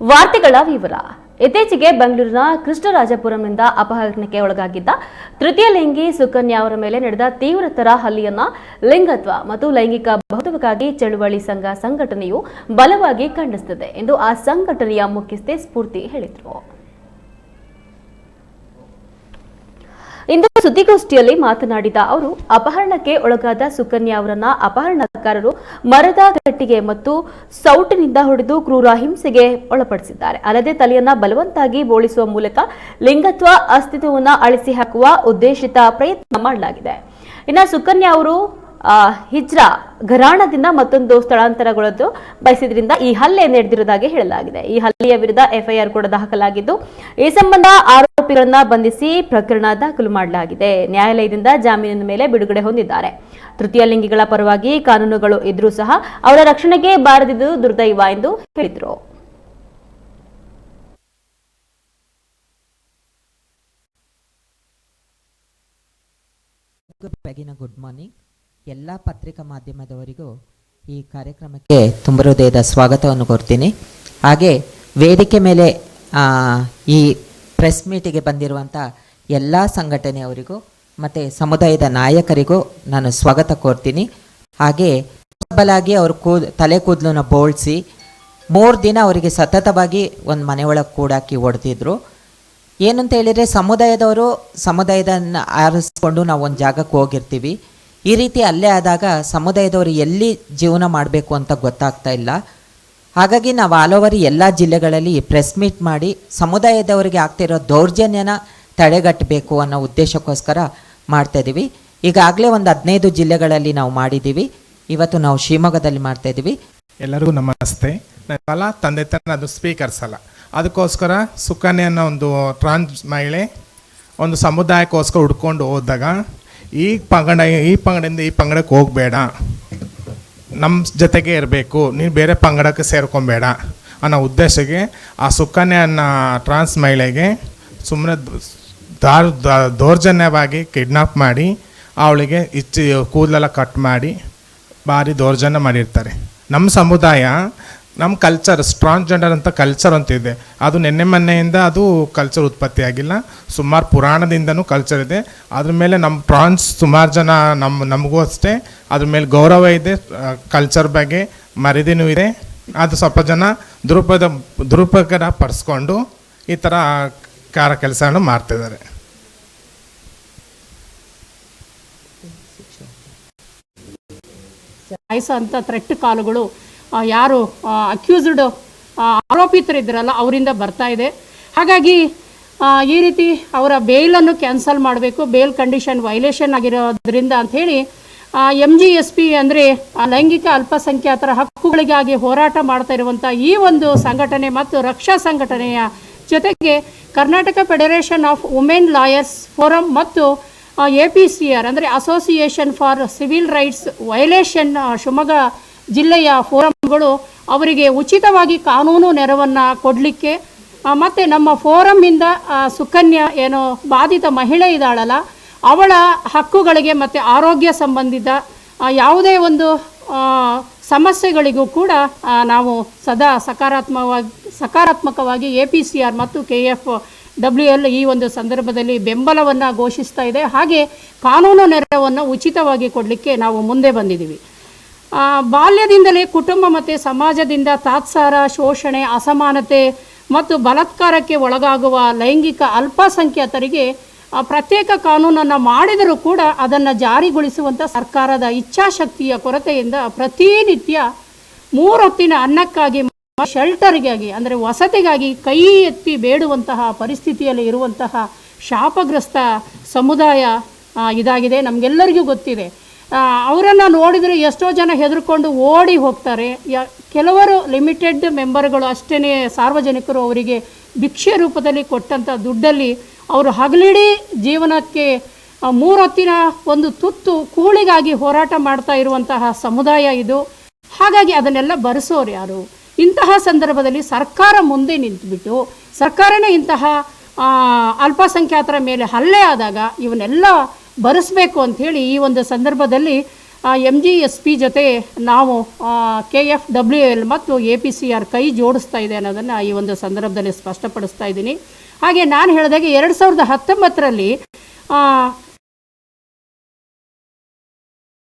ವಾರ್ತೆಗಳ ವಿವರ. ಇತ್ತೀಚೆಗೆ ಬೆಂಗಳೂರಿನ ಕೃಷ್ಣರಾಜಪುರಂನಿಂದ ಅಪಹರಣಕ್ಕೆ ಒಳಗಾಗಿದ್ದ ತೃತೀಯ ಲಿಂಗಿ ಸುಕನ್ಯಾ ಅವರ ಮೇಲೆ ನಡೆದ ತೀವ್ರತರ ಹಲ್ಲೆಯನ್ನ ಲಿಂಗತ್ವ ಮತ್ತು ಲೈಂಗಿಕ ಬಹುತ್ವಕ್ಕಾಗಿ ಚಳುವಳಿ ಸಂಘ, ಸಂಘಟನೆಯು ಬಲವಾಗಿ ಖಂಡಿಸುತ್ತದೆ ಎಂದು ಆ ಸಂಘಟನೆಯ ಮುಖ್ಯಸ್ಥೆ ಸ್ಫೂರ್ತಿ ಹೇಳಿದರು. ಇಂದು ಸುದ್ದಿಗೋಷ್ಠಿಯಲ್ಲಿ ಮಾತನಾಡಿದ ಅವರು, ಅಪಹರಣಕ್ಕೆ ಒಳಗಾದ ಸುಕನ್ಯಾ ಅವರನ್ನ ಅಪಹರಣಕಾರರು ಮರದ ಗಟ್ಟಿಗೆ ಮತ್ತು ಸೌಟಿನಿಂದ ಹೊಡೆದು ಕ್ರೂರ ಹಿಂಸೆಗೆ ಒಳಪಡಿಸಿದ್ದಾರೆ. ಅಲ್ಲದೆ ತಲೆಯನ್ನ ಬಲವಂತಾಗಿ ಬೋಳಿಸುವ ಮೂಲಕ ಲಿಂಗತ್ವ ಅಸ್ತಿತ್ವವನ್ನು ಅಳಿಸಿ ಹಾಕುವ ಉದ್ದೇಶಿತ ಪ್ರಯತ್ನ ಮಾಡಲಾಗಿದೆ. ಇನ್ನು ಸುಕನ್ಯಾ ಅವರು ಹಿಜ್ರಾ ಘರಾಣದಿಂದ ಮತ್ತೊಂದು ಸ್ಥಳಾಂತರಗೊಳ್ಳಲು ಬಯಸಿದ್ರಿಂದ ಈ ಹಲ್ಲೆ ನಡೆದಿರುವುದಾಗಿ ಹೇಳಲಾಗಿದೆ. ಈ ಹಲ್ಲೆಯ ವಿರುದ್ಧ ಎಫ್ಐಆರ್ ಕೂಡ ದಾಖಲಾಗಿದ್ದು, ಈ ಸಂಬಂಧ ಆರೋಪಿಗಳನ್ನ ಬಂಧಿಸಿ ಪ್ರಕರಣ ದಾಖಲು ಮಾಡಲಾಗಿದೆ. ನ್ಯಾಯಾಲಯದಿಂದ ಜಾಮೀನಿನ ಮೇಲೆ ಬಿಡುಗಡೆ ಹೊಂದಿದ್ದಾರೆ. ತೃತೀಯ ಲಿಂಗಿಗಳ ಪರವಾಗಿ ಕಾನೂನುಗಳು ಇದ್ರೂ ಸಹ ಅವರ ರಕ್ಷಣೆಗೆ ಬಾರದಿದ್ದು ದುರ್ದೈವ ಎಂದು ಹೇಳಿದರು. ಗುಡ್ ಮಾರ್ನಿಂಗ್ ಎಲ್ಲ ಪತ್ರಿಕಾ ಮಾಧ್ಯಮದವರಿಗೂ ಈ ಕಾರ್ಯಕ್ರಮಕ್ಕೆ ತುಂಬ ಹೃದಯದ ಸ್ವಾಗತವನ್ನು ಕೊಡ್ತೀನಿ ಹಾಗೆ ವೇದಿಕೆ ಮೇಲೆ ಈ ಪ್ರೆಸ್ ಮೀಟಿಗೆ ಬಂದಿರುವಂಥ ಎಲ್ಲ ಸಂಘಟನೆಯವರಿಗೂ ಮತ್ತು ಸಮುದಾಯದ ನಾಯಕರಿಗೂ ನಾನು ಸ್ವಾಗತ ಕೋರ್ತೀನಿ. ಹಾಗೆ ಬಲಾಗಿ ಅವರು ಕೂ, ತಲೆ ಕೂದಲನ್ನ ಬೋಳ್ಸಿ ಮೂರು ದಿನ ಅವರಿಗೆ ಸತತವಾಗಿ ಒಂದು ಮನೆಯೊಳಗೆ ಕೂಡಾಕಿ ಹೊಡೆದಿದ್ರು ಏನಂತ ಹೇಳಿದರೆ ಸಮುದಾಯದವರು ಸಮುದಾಯದನ್ನ ಆರಿಸ್ಕೊಂಡು ನಾವು ಒಂದು ಜಾಗಕ್ಕೆ ಹೋಗಿರ್ತೀವಿ. ಈ ರೀತಿ ಅಲ್ಲೇ ಆದಾಗ ಸಮುದಾಯದವರು ಎಲ್ಲಿ ಜೀವನ ಮಾಡಬೇಕು ಅಂತ ಗೊತ್ತಾಗ್ತಾ ಇಲ್ಲ. ಹಾಗಾಗಿ ನಾವು ಆಲ್ ಓವರ್ ಎಲ್ಲ ಜಿಲ್ಲೆಗಳಲ್ಲಿ ಪ್ರೆಸ್ ಮೀಟ್ ಮಾಡಿ ಸಮುದಾಯದವರಿಗೆ ಆಗ್ತಿರೋ ದೌರ್ಜನ್ಯನ ತಡೆಗಟ್ಟಬೇಕು ಅನ್ನೋ ಉದ್ದೇಶಕ್ಕೋಸ್ಕರ ಮಾಡ್ತಾ ಇದ್ದೀವಿ ಈಗಾಗಲೇ ಒಂದು ಹದಿನೈದು ಜಿಲ್ಲೆಗಳಲ್ಲಿ ನಾವು ಮಾಡಿದ್ದೀವಿ ಇವತ್ತು ನಾವು ಶಿವಮೊಗ್ಗದಲ್ಲಿ ಮಾಡ್ತಾ ಇದ್ದೀವಿ ಎಲ್ಲರಿಗೂ ನಮಸ್ತೆ. ಅಲ್ಲ ತಂದೆ ತಾನೆ ಅದು ಸ್ಪೀಕರ್ಸಲ್ಲ ಅದಕ್ಕೋಸ್ಕರ ಅನ್ನೋ ಒಂದು ಟ್ರಾನ್ಸ್ ಮಹಿಳೆ ಒಂದು ಸಮುದಾಯಕ್ಕೋಸ್ಕರ ಹುಡ್ಕೊಂಡು ಹೋದಾಗ ಈ ಪಂಗಡ, ಈ ಪಂಗಡದಿಂದ ಈ ಪಂಗಡಕ್ಕೆ ಹೋಗಬೇಡ. ನಮ್ಮ ಜೊತೆಗೆ ಇರಬೇಕು. ನೀನು ಬೇರೆ ಪಂಗಡಕ್ಕೆ ಸೇರ್ಕೊಬೇಡ ಅನ್ನೋ ಉದ್ದೇಶಕ್ಕೆ ಆ ಸುಕನ್ಯಾ ಅನ್ನೋ ಟ್ರಾನ್ಸ್ ಮಹಿಳೆಗೆ ಸುಮ್ಮನೆ ದಾರ್ ದೌರ್ಜನ್ಯವಾಗಿ ಕಿಡ್ನಾಪ್ ಮಾಡಿ ಅವಳಿಗೆ ಇಚ್ಚಿ, ಕೂದಲೆಲ್ಲ ಕಟ್ ಮಾಡಿ ಭಾರಿ ದೌರ್ಜನ್ಯ ಮಾಡಿರ್ತಾರೆ. ನಮ್ಮ ಸಮುದಾಯ ನಮ್ಮ ಕಲ್ಚರ್ ಸ್ಟ್ರಾಂಗ್ ಜೆಂಡರ್ ಅಂತ ಕಲ್ಚರ್ ಅಂತ ಇದೆ. ಅದು ನಿನ್ನೆ ಮೊನ್ನೆಯಿಂದ ಅದು ಕಲ್ಚರ್ ಉತ್ಪತ್ತಿ ಆಗಿಲ್ಲ. ಸುಮಾರು ಪುರಾಣದಿಂದನೂ ಕಲ್ಚರ್ ಇದೆ. ಅದ್ರ ಮೇಲೆ ನಮ್ಮ ಟ್ರಾನ್ಸ್ ಸುಮಾರು ಜನ ನಮ್ಮ ನಮಗೂ ಅಷ್ಟೇ. ಅದ್ರ ಮೇಲೆ ಗೌರವ ಇದೆ. ಕಲ್ಚರ್ ಬಗ್ಗೆ ಮರಿದಿನೂ ಇದೆ. ಅದು ಸ್ವಲ್ಪ ಜನ ದುರುಪದ ದುರುಪಯೋಗ ಪಡಿಸ್ಕೊಂಡು ಈ ಥರ ಕಾರ ಕೆಲಸವನ್ನು ಮಾಡ್ತಿದ್ದಾರೆ. ಅಂತ ಥ್ರೆಟ್ ಕಾಲುಗಳು ಯಾರು ಅಕ್ಯೂಸ್ಡ್ ಆರೋಪಿತರಿದ್ರಲ್ಲ, ಅವರಿಂದ ಬರ್ತಾ ಇದೆ. ಹಾಗಾಗಿ ಈ ರೀತಿ ಅವರ ಬೇಲನ್ನು ಕ್ಯಾನ್ಸಲ್ ಮಾಡಬೇಕು ಬೇಲ್ ಕಂಡೀಷನ್ ವೈಲೇಷನ್ ಆಗಿರೋದ್ರಿಂದ ಅಂಥೇಳಿ ಎಂ ಜಿ ಎಸ್ ಪಿ ಅಂದರೆ ಲೈಂಗಿಕ ಅಲ್ಪಸಂಖ್ಯಾತರ ಹಕ್ಕುಗಳಿಗಾಗಿ ಹೋರಾಟ ಮಾಡ್ತಾ ಇರುವಂಥ ಈ ಒಂದು ಸಂಘಟನೆ ಮತ್ತು ರಕ್ಷಾ ಸಂಘಟನೆಯ ಜೊತೆಗೆ Karnataka federation of women lawyers forum ಮತ್ತು ಎ ಪಿ ಸಿ ಆರ್ ಅಂದರೆ association for civil rights violation Shivamogga ಜಿಲ್ಲೆಯ ಫೋರಂಗಳು ಅವರಿಗೆ ಉಚಿತವಾಗಿ ಕಾನೂನು ನೆರವನ್ನು ಕೊಡಲಿಕ್ಕೆ ಮತ್ತು ನಮ್ಮ ಫೋರಮ್ಮಿಂದ ಆ, ಸುಕನ್ಯಾ ಏನು ಬಾಧಿತ ಮಹಿಳೆ ಇದ್ದಾಳಲ್ಲ ಅವಳ ಹಕ್ಕುಗಳಿಗೆ ಮತ್ತು ಆರೋಗ್ಯ ಸಂಬಂಧಿತ ಯಾವುದೇ ಒಂದು ಸಮಸ್ಯೆಗಳಿಗೂ ಕೂಡ ನಾವು ಸದಾ ಸಕಾರಾತ್ಮಕವಾಗಿ ಸಕಾರಾತ್ಮಕವಾಗಿ ಎ ಪಿ ಸಿ ಆರ್ ಮತ್ತು ಕೆ ಎಫ್ ಡಬ್ಲ್ಯೂ ಎಲ್ ಈ ಒಂದು ಸಂದರ್ಭದಲ್ಲಿ ಬೆಂಬಲವನ್ನು ಘೋಷಿಸ್ತಾ ಇದೆ. ಹಾಗೆ ಕಾನೂನು ನೆರವನ್ನು ಉಚಿತವಾಗಿ ಕೊಡಲಿಕ್ಕೆ ನಾವು ಮುಂದೆ ಬಂದಿದ್ದೀವಿ. ಬಾಲ್ಯದಿಂದಲೇ ಕುಟುಂಬ ಮತ್ತು ಸಮಾಜದಿಂದ ತಾತ್ಸಾರ, ಶೋಷಣೆ, ಅಸಮಾನತೆ ಮತ್ತು ಬಲತ್ಕಾರಕ್ಕೆ ಒಳಗಾಗುವ ಲೈಂಗಿಕ ಅಲ್ಪಸಂಖ್ಯಾತರಿಗೆ ಪ್ರತ್ಯೇಕ ಕಾನೂನನ್ನು ಮಾಡಿದರೂ ಕೂಡ ಅದನ್ನು ಜಾರಿಗೊಳಿಸುವಂಥ ಸರ್ಕಾರದ ಇಚ್ಛಾಶಕ್ತಿಯ ಕೊರತೆಯಿಂದ ಪ್ರತಿನಿತ್ಯ ಮೂರೊತ್ತಿನ ಅನ್ನಕ್ಕಾಗಿ ಶೆಲ್ಟರ್ಗಾಗಿ ಅಂದರೆ ವಸತಿಗಾಗಿ ಕೈ ಎತ್ತಿ ಬೇಡುವಂತಹ ಪರಿಸ್ಥಿತಿಯಲ್ಲಿ ಇರುವಂತಹ ಶಾಪಗ್ರಸ್ತ ಸಮುದಾಯ ಇದಾಗಿದೆ, ನಮಗೆಲ್ಲರಿಗೂ ಗೊತ್ತಿದೆ. ಅವರನ್ನು ನೋಡಿದರೆ ಎಷ್ಟೋ ಜನ ಹೆದರ್ಕೊಂಡು ಓಡಿ ಹೋಗ್ತಾರೆ. ಕೆಲವರು ಲಿಮಿಟೆಡ್ ಮೆಂಬರ್ಗಳು ಅಷ್ಟೇ ಸಾರ್ವಜನಿಕರು ಅವರಿಗೆ ಭಿಕ್ಷೆ ರೂಪದಲ್ಲಿ ಕೊಟ್ಟಂಥ ದುಡ್ಡಲ್ಲಿ ಅವರು ಹಗಲಿಡೀ ಜೀವನಕ್ಕೆ ಮೂರೊತ್ತಿನ ಒಂದು ತುತ್ತು ಕೂಳಿಗಾಗಿ ಹೋರಾಟ ಮಾಡ್ತಾ ಇರುವಂತಹ ಸಮುದಾಯ ಇದು. ಹಾಗಾಗಿ ಅದನ್ನೆಲ್ಲ ಬರೆಸೋರು ಯಾರು? ಇಂತಹ ಸಂದರ್ಭದಲ್ಲಿ ಸರ್ಕಾರ ಮುಂದೆ ನಿಂತುಬಿಟ್ಟು, ಸರ್ಕಾರನೇ ಇಂತಹ ಅಲ್ಪಸಂಖ್ಯಾತರ ಮೇಲೆ ಹಲ್ಲೆ ಆದಾಗ ಇವನ್ನೆಲ್ಲ ಭರಿಸಬೇಕು ಅಂಥೇಳಿ ಈ ಒಂದು ಸಂದರ್ಭದಲ್ಲಿ ಎಂ ಜಿ ಎಸ್ ಪಿ ಜೊತೆ ನಾವು ಕೆ ಎಫ್ ಡಬ್ಲ್ಯೂ ಎಲ್ ಮತ್ತು ಎ ಪಿ ಸಿ ಆರ್ ಕೈ ಜೋಡಿಸ್ತಾ ಇದೆ ಅನ್ನೋದನ್ನು ಈ ಒಂದು ಸಂದರ್ಭದಲ್ಲಿ ಸ್ಪಷ್ಟಪಡಿಸ್ತಾ ಇದ್ದೀನಿ. ಹಾಗೆ ನಾನು ಹೇಳಿದಾಗೆ ಎರಡು ಸಾವಿರದ ಹತ್ತೊಂಬತ್ತರಲ್ಲಿ